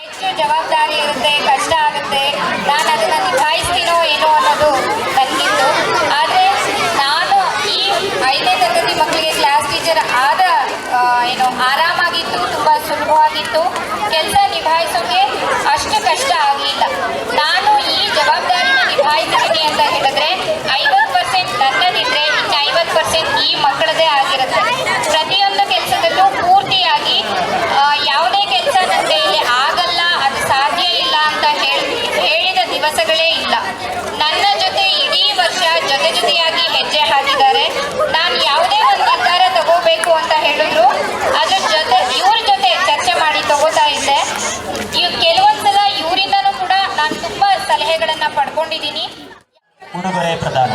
ಹೆಚ್ಚು ಜವಾಬ್ದಾರಿ ಇರುತ್ತೆ ಕಷ್ಟ ಆಗುತ್ತೆ. ನಾನು ಅದನ್ನು ನಿಭಾಯಿಸಿ ಪ್ರಶಸ್ತಿಯನ್ನು ಪಡ್ಕೊಂಡಿದ್ದೀನಿ. ಉಡುಗೊರೆ ಪ್ರದಾನ.